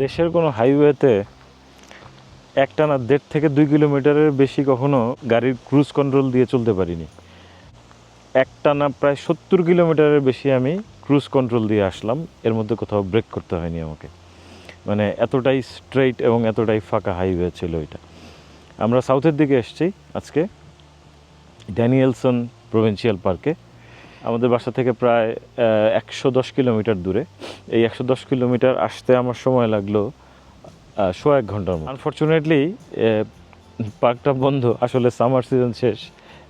দেশের কোনো হাইওয়েতে একটানা দেড় থেকে দুই কিলোমিটারের বেশি কখনো গাড়ির ক্রুজ কন্ট্রোল দিয়ে চলতে পারিনি। একটানা প্রায় সত্তর কিলোমিটারের বেশি আমি ক্রুজ কন্ট্রোল দিয়ে আসলাম, এর মধ্যে কোথাও ব্রেক করতে হয়নি আমাকে। মানে এতটাই স্ট্রেইট এবং এতটাই ফাঁকা হাইওয়ে ছিল এটা। আমরা সাউথের দিকে এসেছি আজকে ড্যানিয়েলসন প্রভিন্সিয়াল পার্কে আমাদের বাসা থেকে প্রায় একশো দশ কিলোমিটার দূরে। এই একশো দশ কিলোমিটার আসতে আমার সময় লাগল সোয়া এক ঘণ্টার মতো। আনফর্চুনেটলি পার্কটা বন্ধ। আসলে সামার সিজন শেষ।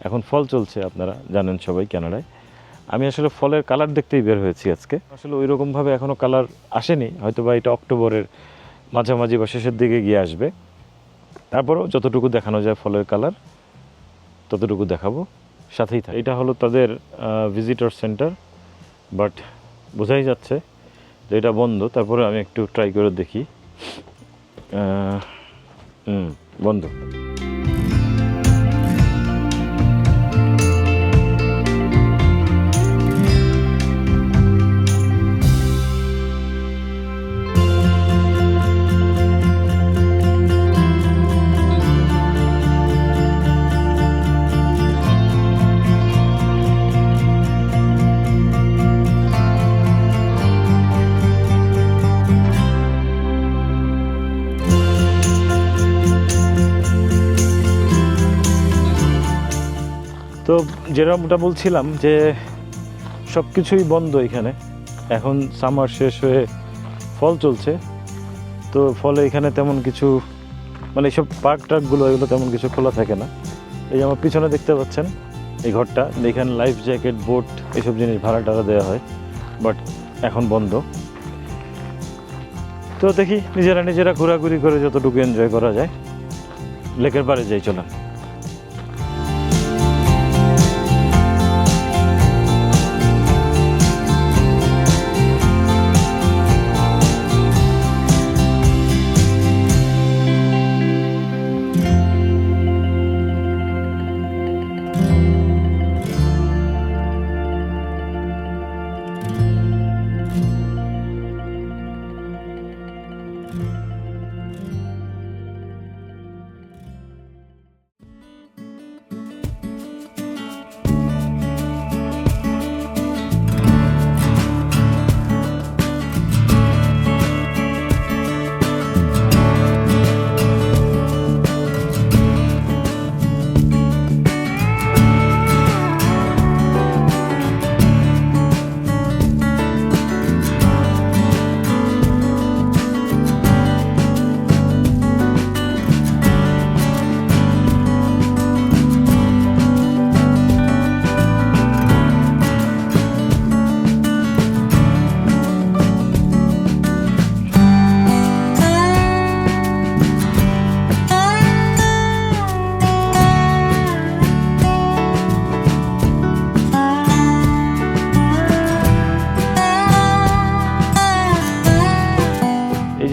এখন ফল চলছে আপনারা জানেন সবাই কানাডায়। আমি আসলে ফলের কালার দেখতেই বের হয়েছি আজকে। আসলে ওই রকমভাবে এখনও কালার আসেনি। হয়তো বা এটা অক্টোবরের মাঝামাঝি বা শেষের দিকে গিয়ে আসবে। তারপরেও যতটুকু দেখানো যায় ফলের কালার ততটুকু দেখাবো। সাথেই থাকে। এটা হলো তাদের ভিজিটর সেন্টার বাট বোঝাই যাচ্ছে যে এটা বন্ধ। তারপরে আমি একটু ট্রাই করে দেখি। বন্ধ। তো যেরকমটা বলছিলাম যে সব কিছুই বন্ধ এখানে। এখন সামার শেষ হয়ে ফল চলছে। তো ফলে এখানে তেমন কিছু মানে এইসব পার্ক টার্কগুলো এগুলো তেমন কিছু খোলা থাকে না। এই যে আমার পিছনে দেখতে পাচ্ছেন এই ঘরটা, এখানে লাইফ জ্যাকেট বোট এইসব জিনিস ভাড়া টাড়া দেওয়া হয় বাট এখন বন্ধ। তো দেখি নিজেরা নিজেরা ঘোরাঘুরি করে যতটুকু এনজয় করা যায়। লেকের পাড়ে যাই, চলেন।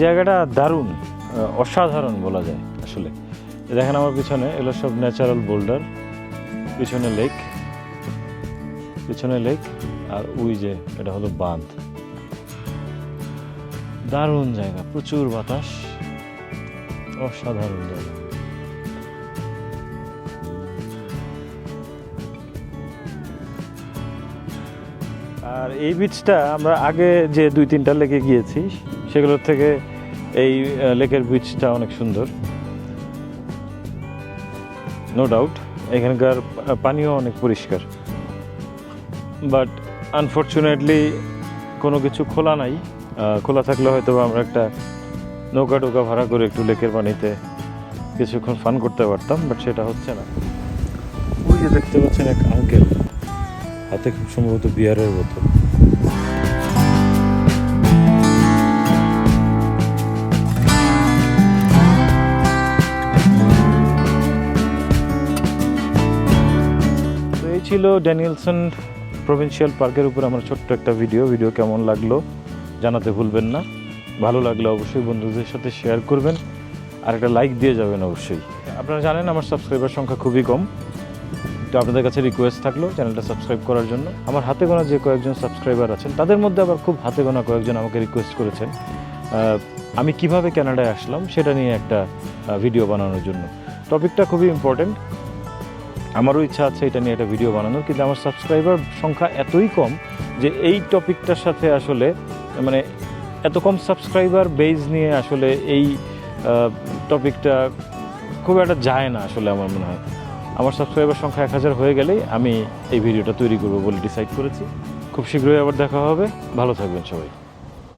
জায়গাটা দারুণ অসাধারণ বলা যায় আসলে। দেখেন আমার পিছনে এগুলো সব ন্যাচারাল বোল্ডার পিছনে লেক পিছনে লেক আর ওই যে এটা হলো বাঁধ। দারুণ জায়গা, প্রচুর বাতাস, অসাধারণ জায়গা। আর এই বিচটা আমরা আগে যে দুই তিনটা লেকে গিয়েছি, সেগুলোর থেকে এই লেকের বিচটা অনেক সুন্দর। নো ডাউট এখানকার পানিও অনেক পরিষ্কার। বাট আনফর্চুনেটলি কোনো কিছু খোলা নাই। খোলা থাকলে হয়তো আমরা একটা নৌকা টোকা ভাড়া করে একটু লেকের পানিতে কিছুক্ষণ ফান করতে পারতাম বাট সেটা হচ্ছে না। ওই যে দেখতে পাচ্ছেন এক আঙ্কেল হাতে খুব সম্ভবত বিয়ারের বোতল। ছিল ড্যানিয়েলসন প্রভিন্সিয়াল পার্কের উপর আমার ছোট্ট একটা ভিডিও। ভিডিও কেমন লাগল জানাতে ভুলবেন না। ভালো লাগলে অবশ্যই বন্ধুদের সাথে শেয়ার করবেন। আর একটা লাইক দিয়ে যাবেন অবশ্যই। আপনারা জানেন আমার সাবস্ক্রাইবার সংখ্যা খুবই কম। তো আপনাদের কাছে রিকোয়েস্ট থাকল চ্যানেলটা সাবস্ক্রাইব করার জন্য। আমার হাতে গোনা যে কয়েকজন সাবস্ক্রাইবার আছেন, তাদের মধ্যে আবার খুব হাতে গোনা কয়েকজন আমাকে রিকোয়েস্ট করেছেন। আমি কীভাবে ক্যানাডায় আসলাম সেটা নিয়ে একটা ভিডিও বানানোর জন্য। টপিকটা খুবই ইম্পর্টেন্ট আমারও ইচ্ছা আছে এটা নিয়ে একটা ভিডিও বানানোর, কিন্তু আমার সাবস্ক্রাইবার সংখ্যা এতই কম যে এই টপিকটার সাথে আসলে মানে এত কম সাবস্ক্রাইবার বেজ নিয়ে আসলে এই টপিকটা খুব একটা যায় না আসলে আমার মনে হয়। আমার সাবস্ক্রাইবার সংখ্যা এক হাজার হয়ে গেলেই আমি এই ভিডিওটা তৈরি করব বলে ডিসাইড করেছি। খুব শীঘ্রই আবার দেখা হবে। ভালো থাকবেন সবাই।